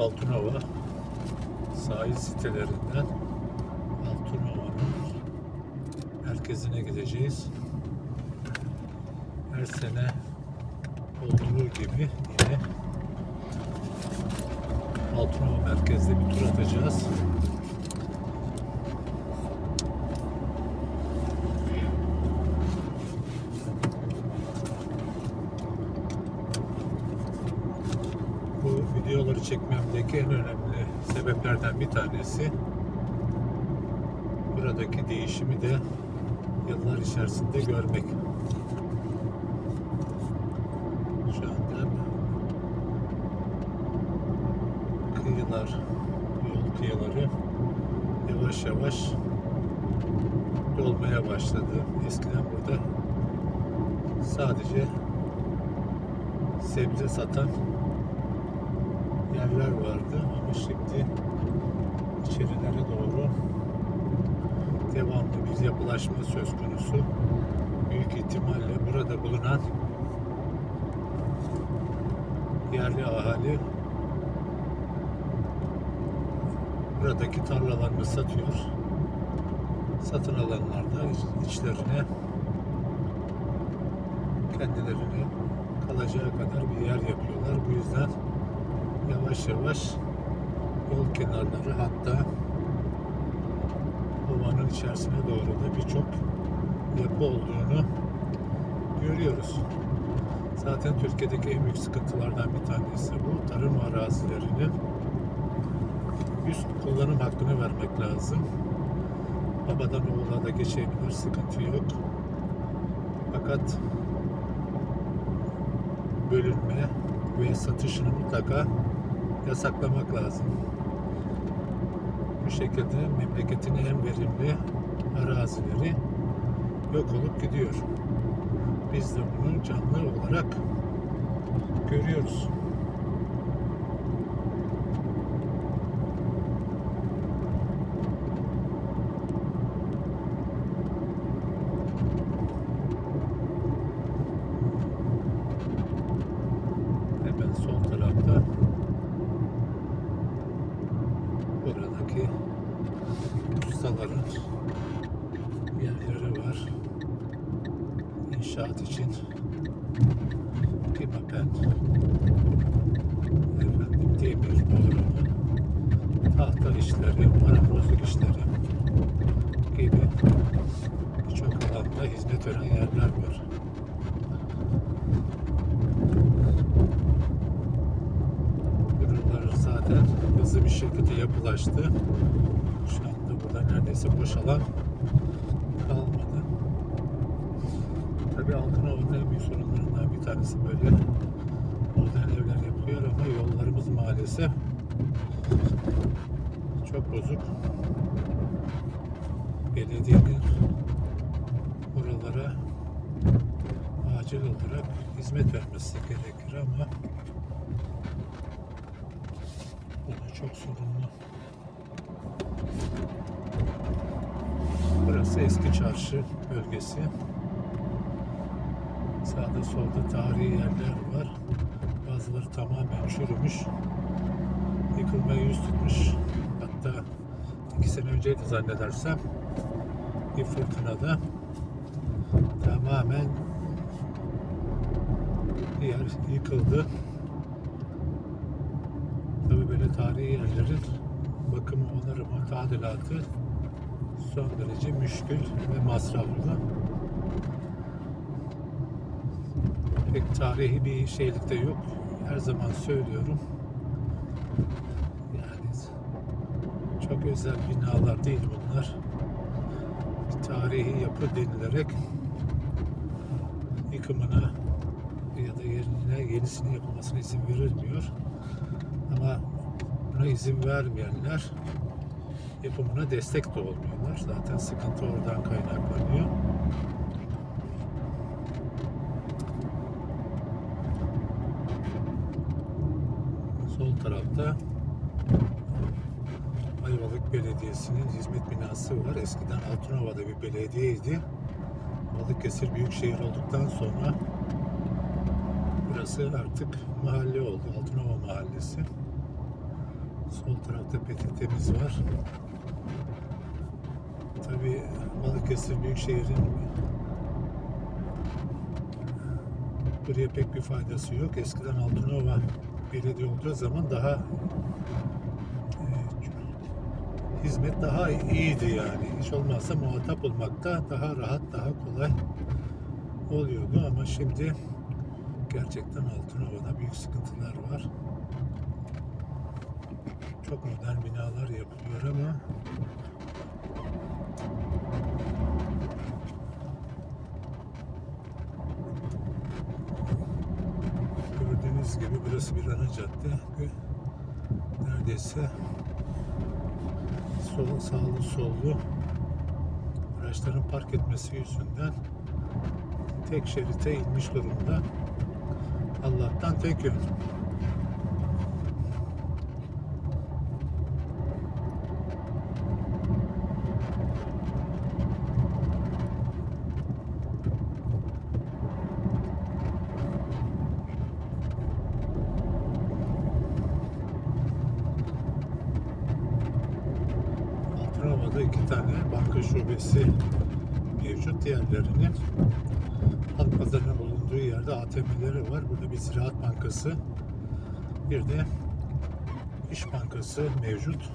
Altınova sahil sitelerinden Altınova'nın merkezine gideceğiz. Her sene olduğu gibi yine Altınova merkezde bir tur atacağız. Bir tanesi buradaki değişimi de yıllar içerisinde görmek. Şu anda kıyılar, yol kıyıları yavaş yavaş dolmaya başladı. Eskiden burada sadece sebze satan yerler vardı ama şimdi içerilere doğru devamlı bir yapılaşma söz konusu. Büyük ihtimalle burada bulunan yerli ahali buradaki tarlalarını satıyor. Satın alanlar da iç- içlerine kendilerine kalacağı kadar bir yer yapıyorlar. Bu yüzden yavaş yavaş yol kenarları hatta ovanın içerisine doğru da birçok yapı olduğunu görüyoruz. Zaten Türkiye'deki en büyük sıkıntılardan bir tanesi bu. Tarım arazilerinin üst kullanım hakkını vermek lazım. Babadan oğula da geçebilir, sıkıntı yok. Fakat bölünme ve satışını mutlaka yasaklamak lazım. Bu şekilde memleketin en verimli arazileri yok olup gidiyor. Biz de bunu canlı olarak görüyoruz. Hemen sol tarafta buradaki ustaların yerleri var. İnşaat için pimapen, efendim demir, boğrama, tahta işleri, marangozluk işleri gibi birçok alanda hizmet veren yerler var. Buralar zaten hızlı bir şekilde yapılaştı. Şu anda burada neredeyse boş alan kalmadı. Tabii Altınova'nın en büyük sorunlarından bir tanesi böyle modern evler yapılıyor ama yollarımız maalesef çok bozuk. Belediyenin buralara acil olarak hizmet vermesi gerekir ama bu da çok sorunlu. Burası eski çarşı bölgesi. Sağda solda tarihi yerler var. Bazıları tamamen çürümüş. Yıkılmaya yüz tutmuş. Hatta iki sene önceydi zannedersem bir fırtınada tamamen yer yıkıldı. Tabii böyle tarihi yerlerin bakımı, onarımı, tadilatı son derece müşkül ve masraflı. Pek tarihi bir şeylik de yok. Her zaman söylüyorum. Yani çok özel binalar değil bunlar. Bir tarihi yapı denilerek yıkımına ya da yerine yenisinin yapılmasına izin verilmiyor. Ama buna izin vermeyenler yapımına destek de olmuyorlar. Zaten sıkıntı oradan kaynaklanıyor. Sol tarafta Ayvalık Belediyesi'nin hizmet binası var. Eskiden Altınova'da bir belediyeydi. Balıkesir Büyükşehir olduktan sonra burası artık mahalle oldu. Altınova Mahallesi. Sol tarafta PTT'miz var. Tabii Balıkesir Büyükşehir'in buraya pek bir faydası yok. Eskiden Altınova belediye olduğu zaman daha hizmet daha iyiydi yani. Hiç olmazsa muhatap olmakta daha rahat, daha kolay oluyordu ama şimdi gerçekten Altınova'da büyük sıkıntılar var. Çok modern binalar yapılıyor ama gördüğünüz gibi burası bir ana cadde neredeyse sol, sağlı sollu araçların park etmesi yüzünden tek şerite inmiş durumda. Allah'tan tek yön. Altınova'da iki tane şubesi mevcut. Diğerlerinin halk pazarının bulunduğu yerde ATM'leri var. Burada bir Ziraat Bankası, bir de İş Bankası mevcut.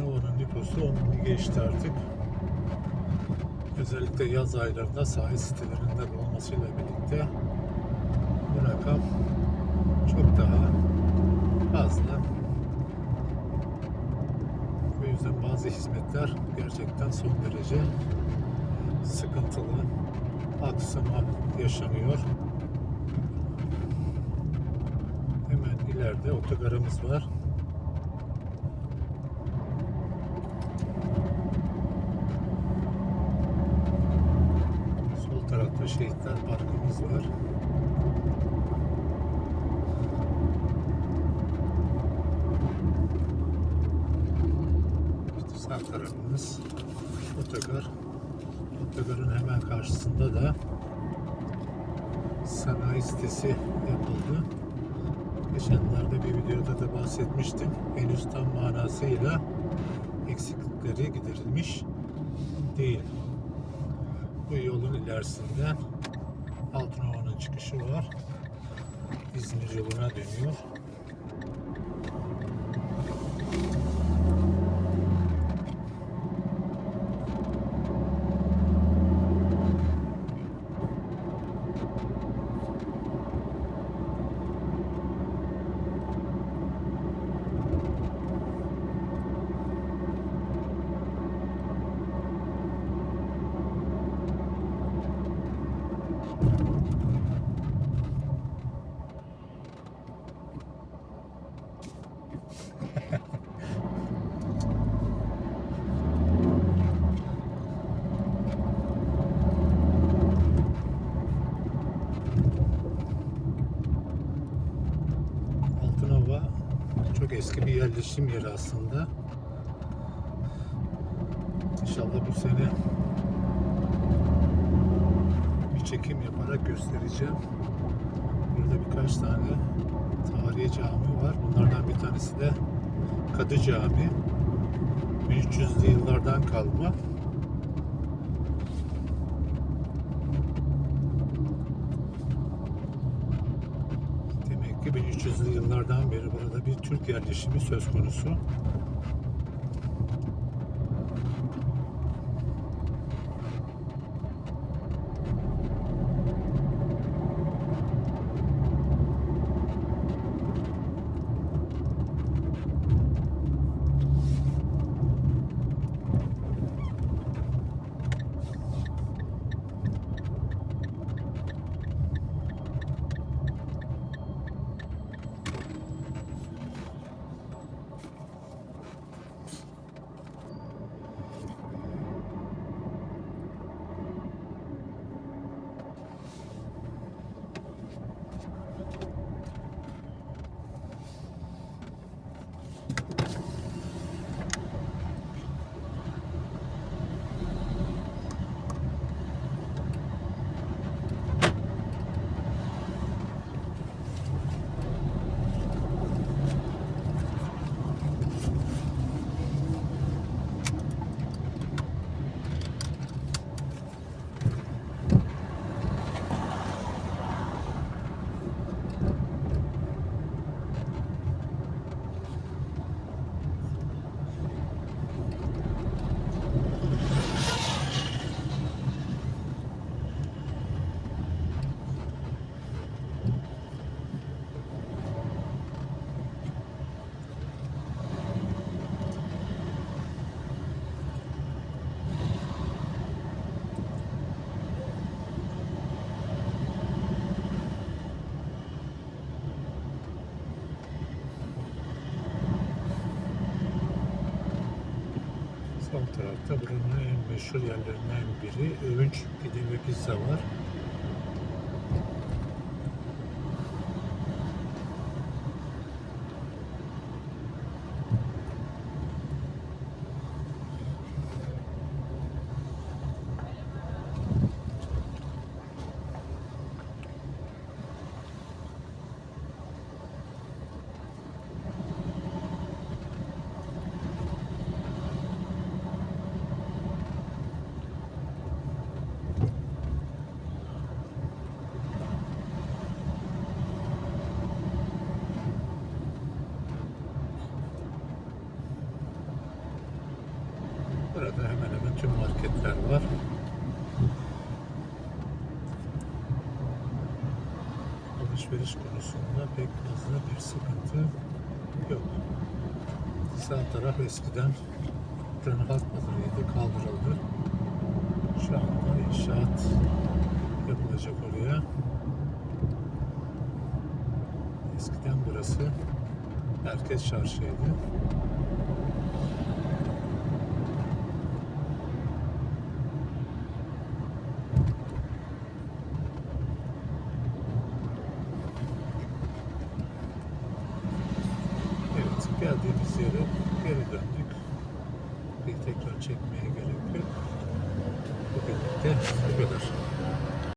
Altınova'nın nüfusu 10 bini geçti artık. Özellikle yaz aylarında sahil sitelerinde olmasıyla birlikte bu rakam çok daha fazla. O yüzden bazı hizmetler gerçekten son derece sıkıntılı. Aksama yaşanıyor. Hemen ileride otogarımız var. Tarafta Şehitler Parkımız var. İşte sağ tarafımız otogar. Otogarın hemen karşısında da sanayi sitesi yapıldı. Geçenlerde bir videoda da bahsetmiştim. Henüz tam manasıyla eksiklikleri giderilmiş değil. Bu yolun ilerisinden Altınova'nın çıkışı var. İzmir yoluna dönüyor. Eski bir yerleşim yeri aslında. İnşallah bu sene bir çekim yaparak göstereceğim. Burada birkaç tane tarihi cami var. Bunlardan bir tanesi de Kadı Cami. 1300'lü yıllardan kalma. Demek ki 1300'lü yıllardan beri burada bir Türk yerleşimi söz konusu. Sol tarafta buranın en meşhur yerlerinden biri Övünç Pide ve var. Burada hemen hemen tüm marketler var. Alışveriş konusunda pek fazla bir sıkıntı yok. Sağ taraf eskiden buranın halk pazarıydı, kaldırıldı. Şu anda inşaat yapılacak oraya. Eskiden burası merkez çarşıydı.